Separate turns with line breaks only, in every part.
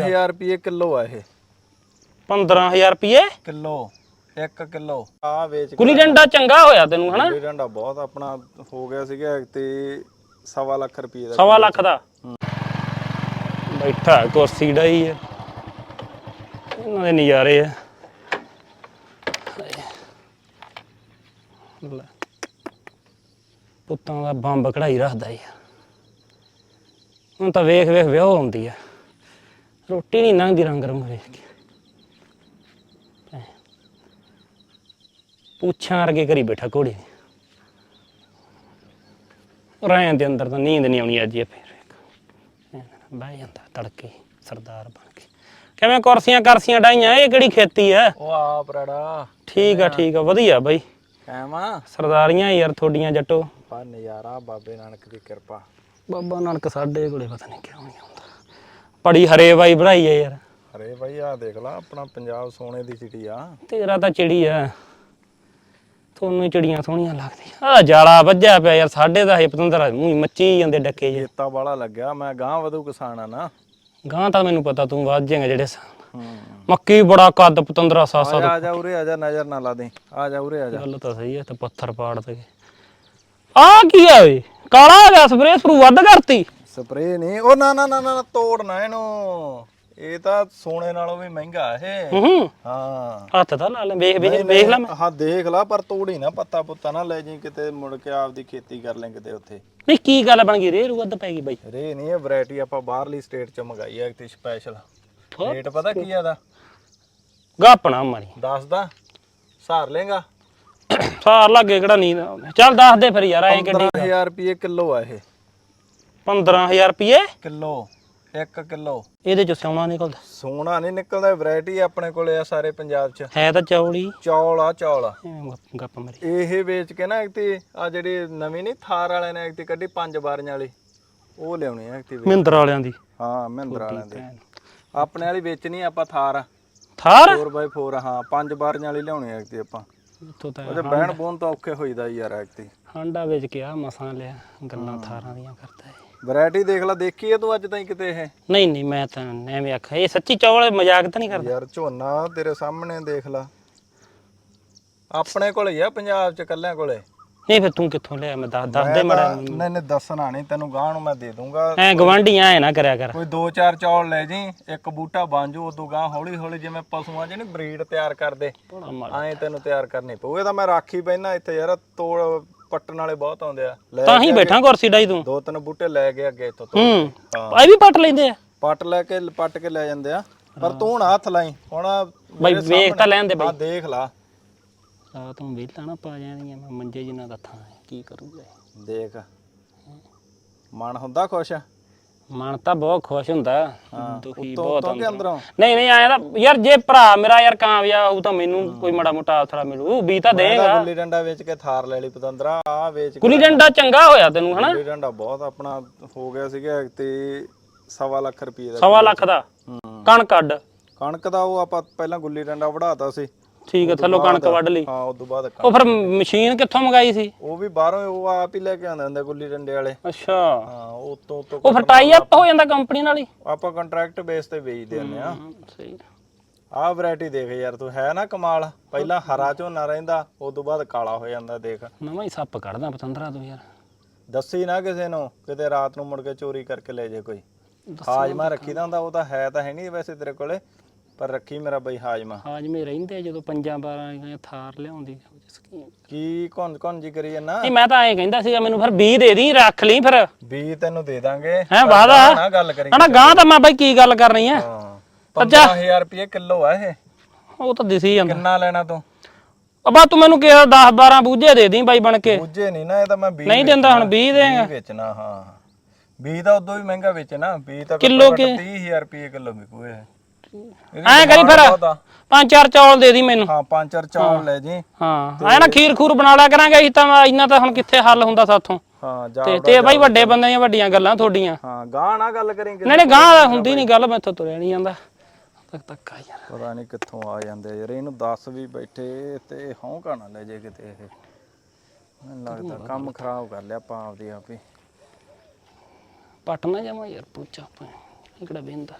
1000 ਰੁਪਏ ਕਿਲੋ ਆ ਇਹ।
15000 ਰੁਪਏ
ਕਿਲੋ 1 ਕਿਲੋ। ਆ ਵੇਚ
ਗੁੱਲੀ ਡੰਡਾ ਚੰਗਾ ਹੋਇਆ ਤੈਨੂੰ ਹਨਾ?
ਗੁੱਲੀ ਡੰਡਾ ਬਹੁਤ ਆਪਣਾ ਹੋ ਗਿਆ ਸੀਗਾ ਤੇ ਸਵਾ ਲੱਖ ਰੁਪਏ ਦਾ
ਸਵਾ ਲੱਖ ਦਾ? ਬੈਠਾ ਕੁਰਸੀ ਡਾਈ ਹੈ ਇਹਨਾਂ ਦੇ ਨਜ਼ਾਰੇ ਆ। ਪੁੱਤਾਂ ਦਾ ਬੰਬ ਕਢਾਈ ਰੱਖਦਾ ਯਾਰ ਹੁਣ ਤਾਂ ਵੇਖ ਵੇਖ ਵਿਆਹ ਹੁੰਦੀ ਆ। ਰੋਟੀ ਨਹੀਂ ਲੰਘਦੀ ਰੰਗ ਰੰਗ ਵੇਖ ਕੇ। ਪੁੱਛਾਂ ਵਰਗੇ ਕਰੀ ਬੈਠਾ ਘੋੜੀ ਰਹਿਣ ਦੇ ਅੰਦਰ ਤਾਂ ਨੀਂਦ ਨਹੀਂ ਆਉਣੀ ਅੱਜ ਇਹ ਫੇਰ ਬਹਿ ਜਾਂਦਾ ਤੜਕੇ ਸਰਦਾਰ ਬਣ ਕੇ। ਕਿਵੇਂ ਕੁਰਸੀਆਂ ਕਰਸੀਆਂ ਡਾਈਆਂ ਇਹ ਕਿਹੜੀ ਖੇਤੀ ਐ
ਉਹ ਆ ਬਰੜਾ
ਠੀਕ ਆ ਠੀਕ ਆ ਵਧੀਆ ਬਾਈ।
ਐਵਾਂ
ਸਰਦਾਰੀਆਂ ਯਾਰ ਥੋਡੀਆਂ ਜੱਟੋ।
ਪਾ ਨਜ਼ਾਰਾ ਬਾਬੇ ਨਾਨਕ ਦੀ ਕਿਰਪਾ।
ਬਾਬਾ ਨਾਨਕ ਸਾਡੇ ਕੋਲੇ ਪਤਾ ਨਹੀਂ ਕਿਉਂ ਨਹੀਂ ਆਉਂਦਾ। ਬੜੀ ਹਰੇ ਬਾਈ ਭਰਾਈ ਐ ਯਾਰ।
ਅਰੇ ਭਾਈ ਆ ਦੇਖ ਲਾ ਆਪਣਾ ਪੰਜਾਬ ਸੋਨੇ ਦੀ ਸਿਟੀ ਆ।
ਤੇਰਾ ਤਾਂ ਚਿੜੀ ਆ। ਤੁਹਾਨੂੰ ਹੀ ਚਿੜੀਆਂ ਸੋਹਣੀਆਂ ਲੱਗਦੀਆਂ। ਆ ਜਾਲਾ ਵੱਜਿਆ ਪਿਆ ਯਾਰ ਸਾਡੇ ਦਾ ਇਹ ਪਤੰਦਰ ਮੂੰਹ ਮੱਚੀ ਜਾਂਦੇ ਡੱਕੇ ਜੇ
ਖੇਤਾ ਵਾਲਾ ਲੱਗਿਆ ਮੈਂ ਗਾਂ ਵਧੂ ਕਿਸਾਨ ਆ ਨਾ।
ਗਾਂ ਤਾਂ ਮੈਨੂੰ ਪਤਾ ਤੂੰ ਵੱਜ ਜਾਏਗਾ ਜਿਹੜੇ।
ਹੂੰ।
ਮੱਕੀ ਬੜਾ ਕੱਦ ਪਤੰਦਰਾ ਸਾਸਾ
ਆ ਜਾ ਆ ਜਾ ਉਰੇ ਆ ਜਾ ਨਜ਼ਰ ਨਾ ਲਾ ਦੇ। ਆ ਜਾ ਉਰੇ ਆ ਜਾ।
ਗੱਲ ਤਾਂ ਸਹੀ ਹੈ ਤੇ ਪੱਥਰ ਪਾੜ ਤੇ। ਆ ਕੀ ਆ ਓਏ? ਕਾਲਾ ਹੋ ਗਿਆ ਸਪਰੇ ਸਪਰੂ ਵੱਧ ਕਰਤੀ।
ਸਪਰੇ ਨਹੀਂ ਉਹ ਨਾ ਨਾ ਨਾ ਨਾ ਤੋੜਨਾ ਇਹਨੂੰ। ਇਹ ਤਾਂ ਸੋਨੇ ਨਾਲੋਂ ਵੀ ਮਹਿੰਗਾ ਇਹ।
ਹੂੰ
ਹਾਂ।
ਹੱਥ ਤਾਂ ਲਾ ਲੈ ਵੇਖ ਵੇਖ ਵੇਖ ਲੈ ਮੈਂ।
ਹਾਂ ਦੇਖ ਲਾ ਪਰ ਤੋੜੀ ਨਾ ਪੱਤਾ ਪੁੱਤਾ ਨਾ ਲੈ ਜੀ ਕਿਤੇ ਮੁੜ ਕੇ ਆਪਦੀ ਖੇਤੀ ਕਰ ਲੈ ਕਿਤੇ ਉੱਥੇ।
ਨਹੀਂ ਕੀ ਗੱਲ ਬਣ ਗਈ? ਰੇਰੂ ਵੱਧ ਪੈ ਗਈ ਬਾਈ।
ਰੇ ਨਹੀਂ ਇਹ ਵੈਰਾਈਟੀ ਆਪਾਂ ਬਾਹਰਲੀ ਸਟੇਟ ਚ ਮੰਗਾਈ ਹੈ ਤੇ ਸਪੈਸ਼ਲ ਰੇਟ ਪਤਾ ਕੀ ਆਦਾ
ਗਾਪਣਾ ਮਾਰੀ।
ਦੱਸਦਾ ਸਾਰ ਲੇਗਾ?
ਸਾਰ ਲੱਗੇ ਕਿਹੜਾ ਨੀਂਦ। ਚੱਲ ਦੱਸ ਦੇ ਫਿਰ ਯਾਰ ਐਂ ਕਿੱਡੀ
15000 ਰੁਪਏ ਕਿਲੋ ਆ ਇਹ।
15000 ਰੁਪਏ
ਕਿਲੋ 1 ਕਿਲੋ।
ਇਹਦੇ ਚ ਸੋਨਾ ਨਿਕਲਦਾ।
ਸੋਨਾ ਨਹੀਂ ਨਿਕਲਦਾ ਵੈਰਾਈਟੀ ਆਪਣੇ ਕੋਲੇ ਆ ਸਾਰੇ ਪੰਜਾਬ ਚ।
ਹੈ ਤਾਂ
ਚੌਲ। ਆ ਚੌਲ। ਆ
ਐਂ ਗੱਪ- ਗੱਪ ਮਾਰੀ।
ਇਹ ਵੇਚ ਕੇ ਨਾ ਇੱਕ ਆ ਜਿਹੜੀ ਨਵੀਂ ਨਹੀਂ ਥਾਰ ਵਾਲਿਆਂ ਨੇ ਇੱਕ ਕੱਢੀ ਪੰਜ ਬਾਰੀਆਂ ਵਾਲੀ। ਉਹ ਲਿਆਉਣੀ ਆ ਇੱਕ
ਮਹਿੰਦਰ ਵਾਲਿਆਂ ਦੀ।
ਹਾਂ ਮਹਿੰਦਰ ਵਾਲਿਆਂ ਦੀ। ਆਪਣੇ ਵਾਲੀ ਵੇਚਣੀ ਆਪਾਂ ਥਾਰ।
ਥਾਰ?
4x4 ਹਾਂ ਪੰਜ ਬਾਰੀਆਂ ਵਾਲੀ ਲਿਆਉਣੀ ਆ ਇੱਕ ਆਪਾਂ।
ਇੱਥੋਂ ਤਾਂ
ਉਹਦੇ ਬਹਿਣ ਬੋਨ ਤਾਂ ਔਖੇ ਹੋਈਦਾ ਯਾਰ ਇੱਕ
ਹਾਂਡਾ ਵੇਚ ਕੇ ਆ ਮਸਾਂ ਲਿਆ ਗੱਲਾਂ ਥਾਰਾਂ ਦੀਆਂ ਕਰਦਾ ਹੈ
ਵੈਰਾਈਟੀ ਦੇਖ ਲੈ ਦੇਖੀ ਐ ਤੂੰ ਅੱਜ ਤਾਈਂ ਕਿਤੇ ਇਹ?
ਨਹੀਂ ਨਹੀਂ ਮੈਂ ਤਾਂ ਐਵੇਂ ਆਖਿਆ ਇਹ ਸੱਚੀ ਚੌਲ ਮਜ਼ਾਕ ਤਾਂ ਨਹੀਂ ਕਰਦਾ?
ਯਾਰ ਝੋਨਾ ਤੇਰੇ ਸਾਹਮਣੇ ਦੇਖ ਲੈ। ਆਪਣੇ ਕੋਲ ਹੀ ਆ ਪੰਜਾਬ ਚ ਕੱਲਿਆਂ ਕੋਲੇ।
ਨਹੀਂ ਫਿਰ ਤੂੰ ਕਿੱਥੋਂ ਲਿਆ? ਮੈਂ ਦੱਸ ਦੱਸ ਦੇ ਮੜਾ
ਨਹੀਂ ਨਹੀਂ ਦੱਸਣਾ ਨਹੀਂ ਤੈਨੂੰ ਗਾਂ ਨੂੰ ਮੈਂ ਦੇ ਦੂੰਗਾ।
ਐ ਗਵਾਂਢੀਆਂ ਐ ਨਾ ਕਰਿਆ ਕਰ।
ਕੋਈ ਦੋ ਚਾਰ ਚੌਲ ਲੈ ਜੀ ਇੱਕ ਬੂਟਾ ਜੂ ਉਦੋਂ ਗਾਂ ਹੌਲੀ ਹੌਲੀ ਜਿਵੇਂ ਪਸ਼ੂਆਂ ਜਿਹਨੇ ਬਰੀਡ ਤਿਆਰ ਕਰਦੇ
ਮਾੜਾ।
ਐਂ ਤੈਨੂੰ ਤਿਆਰ ਕਰਨੀ ਪਊ। ਇਹ ਤਾਂ ਮੈਂ ਰਾਖੀ ਬੈਨਾ ਇੱਥੇ ਯਾਰ ਤੋੜ ਪੱਟਣ ਵਾਲੇ ਬਹੁਤ ਆਉਂਦੇ ਆ। ਲੈ
ਤਾਂ ਹੀ ਬੈਠਾ ਕੁਰਸੀ ਡਾਈ ਤੂੰ।
ਦੋ ਤਿੰਨ ਬੂਟੇ ਲੈ ਗਏ ਅੱਗੇ ਇੱਥੋਂ ਤੋਂ।
ਹੂੰ।
ਹਾਂ।
ਇਹ ਵੀ ਪੱਟ ਲੈਂਦੇ ਆ।
ਪੱਟ ਲੈ ਕੇ ਪੱਟ ਕੇ ਲੈ ਜਾਂਦੇ ਆ। ਪਰ ਤੂੰ ਨਾ ਹੱਥ ਲਾਈ। ਹੁਣ
ਬਾਈ ਵੇਖ ਤਾਂ ਲੈਣ ਦੇ
ਆ
ਬਾਈ
ਦੇਖ ਲਾ।
ਆ ਤੂੰ ਵੇਲਾ ਨਾ ਪਾ ਜਾਣੀਆਂ ਮੈਂ ਮੰਜੇ ਜਿੰਨਾ ਦਾ ਥਾਂ ਹੈ, ਕੀ ਕਰੂਗਾ ਇਹ?
ਦੇਖ। ਮਨ ਹੁੰਦਾ ਖੁਸ਼?
ਮਨ ਤਾਂ ਬਹੁਤ ਖੁਸ਼ ਹੁੰਦਾ। ਦੁਖੀ ਬਹੁਤ
ਕਿ ਅੰਦਰੋਂ?
ਨਹੀਂ ਨਹੀਂ ਆਇਆ ਤਾਂ ਯਾਰ ਜੇ ਭਰਾ ਮੇਰਾ ਯਾਰ ਕਾਮਯਾਬ ਹੋਊ ਤਾਂ ਮੈਨੂੰ ਕੋਈ ਮਾੜਾ ਮੋਟਾ ਆਸਰਾ ਮਿਲੂ ਵੀ ਤਾਂ ਦੇਗਾ।
ਗੁੱਲੀ ਡੰਡਾ ਵੇਚ ਕੇ ਥਾਰ ਲੈ ਲਈ ਪਤੰਦਰਾ ਆ ਵੇਚ ਕੇ
ਗੁੱਲੀ ਡੰਡਾ ਚੰਗਾ ਹੋਇਆ ਤੈਨੂੰ ਹਨਾ?
ਗੁੱਲੀ ਡੰਡਾ ਬਹੁਤ ਆਪਣਾ ਹੋ ਗਿਆ ਸੀਗਾ ਤੇ ਸਵਾ ਲੱਖ ਰੁਪਏ ਦਾ
ਸਵਾ ਲੱਖ ਦਾ? ਕਣ ਕੱਢ
ਕਣਕ ਦਾ ਉਹ ਆਪਾਂ ਪਹਿਲਾਂ ਗੁੱਲੀ ਡੰਡਾ ਵੜਾਤਾ ਸੀ।
ਠੀਕ ਹੈ ਥੱਲੋਂ ਕਣਕ ਵੱਢ ਲਈ।
ਹਾਂ ਉਸ ਤੋਂ ਬਾਅਦ।
ਉਹ ਫਿਰ ਮਸ਼ੀਨ ਕਿੱਥੋਂ ਮੰਗਾਈ ਸੀ?
ਉਹ ਵੀ ਬਾਹਰੋਂ ਉਹ ਆਪ ਹੀ ਲੈ ਕੇ ਆਉਂਦੇ ਹੁੰਦੇ ਗੁੱਲੀ ਡੰਡੇ ਵਾਲੇ।
ਅੱਛਾ।
ਹਾਂ ਉਹ ਤੋਂ ਤੋਂ
ਉਹ ਫਿਰ ਟਾਈ ਅਪ ਹੋ ਜਾਂਦਾ ਕੰਪਨੀ ਨਾਲ ਹੀ?
ਆਪਾਂ ਕੰਟਰੈਕਟ ਬੇਸ ਤੇ ਵੇਚਦੇ ਹੁੰਦੇ ਆ
ਸਹੀ।
ਆਹ ਵੈਰਾਈਟੀ ਦੇਖ ਯਾਰ ਤੂੰ ਹੈ ਨਾ ਕਮਾਲ? ਪਹਿਲਾਂ ਹਰਾ ਝੋਨਾ ਰਹਿੰਦਾ ਉਸ ਤੋਂ ਬਾਅਦ ਕਾਲਾ ਹੋ ਜਾਂਦਾ ਦੇਖ।
ਨਵਾਂ ਹੀ ਸੱਪ ਕੱਢਦਾ ਪਤੰਦਰਾ ਤੂੰ ਯਾਰ।
ਦੱਸੀ ਨਾ ਕਿਸੇ ਨੂੰ ਕਿਤੇ ਰਾਤ ਨੂੰ ਮੁੜ ਕੇ ਚੋਰੀ ਕਰਕੇ ਲੈ ਜੇ ਕੋਈ। ਹਾਜਮਾ ਰੱਖੀ ਦਾ ਹੁੰਦਾ ਉਹ ਤਾਂ ਹੈ ਤਾਂ ਹੈ ਨਹੀਂ ਵੈਸੇ ਤੇਰੇ ਕੋਲੇ। ਪਰ ਰੱਖੀ ਮੇਰਾ ਬਈ ਹਾਜਮਾ।
ਹਾਜਮੇ ਰਹਿੰਦੇ ਜਦੋਂ ਪੰਜਾਂ ਬਾਰਾਂ ਥਾਰ ਲਿਆਉਂਦੀ ਸਕੀਮ
ਕੀ ਕੌਣ ਕੌਣ ਜੀ ਕਰੀ ਜੰਨਾ?
ਨਹੀਂ ਮੈਂ ਤਾਂ ਐਂ ਕਹਿੰਦਾ ਸੀਗਾ ਮੈਨੂੰ ਫਿਰ 20 ਦੇ ਦੀ ਰੱਖ ਲਈ ਫਿਰ।
ਵੀ ਤੈਨੂੰ ਦੇ ਦਾਂਗੇ।
ਹੈਂ?
ਗਾਂਹ ਨਾ ਗੱਲ ਕਰੀ
ਹਣਾ ਗਾਂ ਤਾਂ ਮੈਂ ਬਾਈ ਕੀ ਗੱਲ ਕਰਨੀ ਆ?
ਹਾਂ। 15000 ਰੁਪਏ ਕਿਲੋ ਆ ਇਹ।
ਉਹ ਤਾਂ ਦਿਸੀ ਜਾਂਦਾ।
ਕਿੰਨਾ ਲੈਣਾ ਤੂੰ?
ਅਬਾ ਤੂੰ ਮੈਨੂੰ ਕਿਹਾ 10 12 ਬੂਝੇ ਦੇ ਦੀ ਬਾਈ ਬਣ ਕੇ।
ਬੂਝੇ ਨਹੀਂ ਨਾ ਇਹ ਤਾਂ ਮੈਂ 20
ਨਹੀਂ ਦਿੰਦਾ ਹੁਣ 20 ਦੇਗਾ
ਵੇਚਣਾ ਹਾਂ। ਬੀ ਤਾਂ ਉਦੋਂ ਵੀ ਮਹਿੰਗਾ ਵੇਚਣਾ ਬੀ ਤਾਂ
ਕਿੱਲੋ
ਘੱਟੋ
ਕੇ?
ਘੱਟ 30000 ਰੁਪਏ ਕਿਲੋ ਵਿਕੂ ਇਹ।
ਐਂ ਕਰੀ ਫਿਰ। ਪੰਜ ਚਾਰ ਚੌਲ ਦੇ ਦੀ ਮੈਨੂੰ।
ਹਾਂ ਪੰਜ ਚਾਰ ਚੌਲ ਲੈ ਜੀ।
ਹਾਂ। ਐ ਨਾ ਖੀਰ ਖੂਰ ਬਣਾ ਲਿਆ ਕਰਾਂਗੇ ਅਸੀਂ ਤਾਂ ਇੰਨਾ ਤਾਂ ਹੁਣ ਕਿੱਥੇ ਹੱਲ ਹੁੰਦਾ ਸਾਥੋਂ।
ਹਾਂ ਜਾ
ਤੇ ਤੇ ਬਾਈ ਵੱਡੇ ਬੰਦਿਆਂ ਦੀਆਂ ਵੱਡੀਆਂ ਗੱਲਾਂ ਤੁਹਾਡੀਆਂ।
ਹਾਂ ਗਾਂ ਨਾ ਗੱਲ ਕਰੀ ਕਿਸੇ
ਨਹੀਂ ਨਹੀਂ ਗਾਂ ਹੁੰਦੀ ਨਹੀਂ ਗੱਲ ਮੈਥੋਂ ਤੁਰਿਆ ਨਹੀਂ ਜਾਂਦਾ। ਤੱਕ ਤੱਕ ਆ ਯਾਰ।
ਪਤਾ ਨਹੀਂ ਕਿੱਥੋਂ ਆ ਜਾਂਦੇ ਯਾਰ ਇਹਨੂੰ ਦੱਸ ਵੀ ਬੈਠੇ ਤੇ ਹੌਂਕਾ ਨਾ ਲੈ ਜੇ ਕਿਤੇ ਇਹ। ਮੈਨੂੰ ਲੱਗਦਾ ਕੰਮ ਖਰਾਬ ਕਰ ਲਿਆ ਆਪਾਂ ਆਪਦੀ ਆਪ ਹੀ।
ਪੱਟ ਨਾ ਜਾਵਾਂ ਯਾਰ ਪੁੱਛਾ ਆਪਾਂ। ਇਕੜਾ ਬੇਂਦਾ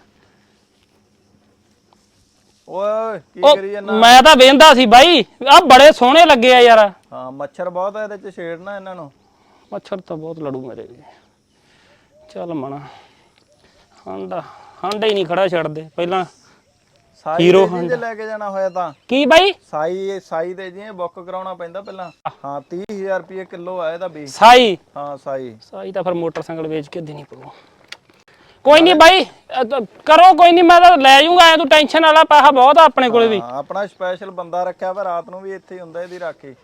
ਓਏ ਕੀ
ਉਹ
ਕਰੀ ਜਾਂਦਾ
ਮੈਂ ਤਾਂ ਵੇਂਦਾ ਸੀ ਬਾਈ। ਆ ਬੜੇ ਸੋਹਣੇ ਲੱਗੇ ਆ ਯਾਰ।
ਹਾਂ ਮੱਛਰ ਬਹੁਤ ਆ ਇਹਦੇ ਚ ਛੇੜਨਾ ਇਹਨਾਂ ਨੂੰ।
ਮੱਛਰ ਤਾਂ ਬਹੁਤ ਲੜੂ ਮੇਰੇ ਵੀ ਚੱਲ ਮਣਾ। ਹਾਂਡਾ ਹਾਂਡਾ ਹੀ ਨਹੀਂ ਖੜਾ ਛੱਡਦੇ। ਪਹਿਲਾਂ
ਸਾਈ
ਹੀਰੋ
ਦੇ ਜੀ ਜੇ ਲੈ ਕੇ ਜਾਣਾ ਹੋਇਆ ਤਾਂ।
ਕੀ ਬਾਈ?
ਸਾਈ ਸਾਈ ਦੇ ਜੀ ਬੁੱਕ ਕਰਾਉਣਾ ਪੈਂਦਾ ਪਹਿਲਾਂ। ਹਾਂ 30000 ਰੁਪਏ ਕਿਲੋ ਆ ਇਹਦਾ ਵੀ
ਸਾਈ?
ਹਾਂ ਸਾਈ।
ਸਾਈ ਤਾਂ ਫਿਰ ਮੋਟਰਸਾਈਕਲ ਵੇਚ ਕੇ ਦੇਣੀ ਪਊ। ਕੋਈ ਨਹੀਂ ਬਾਈ ਅ, ਤਾਂ ਕਰੋ ਕੋਈ ਨਹੀਂ ਮੈਂ ਤਾਂ ਲੈ ਜਾਊਂਗਾ ਐ ਤੂੰ ਟੈਨਸ਼ਨ ਵਾਲਾ ਪੈਸਾ ਬਹੁਤ ਆ ਆਪਣੇ ਕੋਲੇ ਵੀ।
ਹਾਂ ਆਪਣਾ ਸਪੈਸ਼ਲ ਬੰਦਾ ਰੱਖਿਆ ਵਾ ਰਾਤ ਨੂੰ ਵੀ ਇੱਥੇ ਹੀ ਹੁੰਦਾ ਇਹਦੀ ਰਾਖੀ।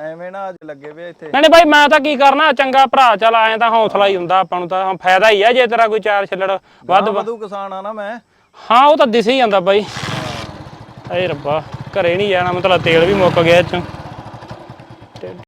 ਐਵੇਂ ਨਾ ਅੱਜ ਲੱਗੇ ਵੇ ਇੱਥੇ।
ਨਹੀਂ ਨਹੀਂ ਬਾਈ ਮੈਂ ਤਾਂ ਕੀ ਕਰਨਾ ਚੰਗਾ ਭਰਾ ਚੱਲ ਐ ਤਾਂ ਹੌਸਲਾ ਹੀ ਹੁੰਦਾ ਆਪਾਂ ਨੂੰ ਤਾਂ ਹਾਂ, ਫਾਇਦਾ ਹੀ ਆ ਜੇ ਤੇਰਾ ਕੋਈ ਚਾਰ ਛੱਲੜ ਵੱਧ
ਵੱਧ ਵਧੂ ਕਿਸਾਨ ਆ ਨਾ ਮੈਂ।
ਹਾਂ ਉਹ ਤਾਂ ਦਿਸ ਹੀ ਜਾਂਦਾ ਬਾਈ। ਏ ਰੱਬਾ ਘਰੇ ਨਹੀਂ ਜਾਣਾ ਮਤਲਬ ਤੇਲ ਵੀ ਮੁੱਕ ਗਿਆ ਇਹ ਚੋਂ।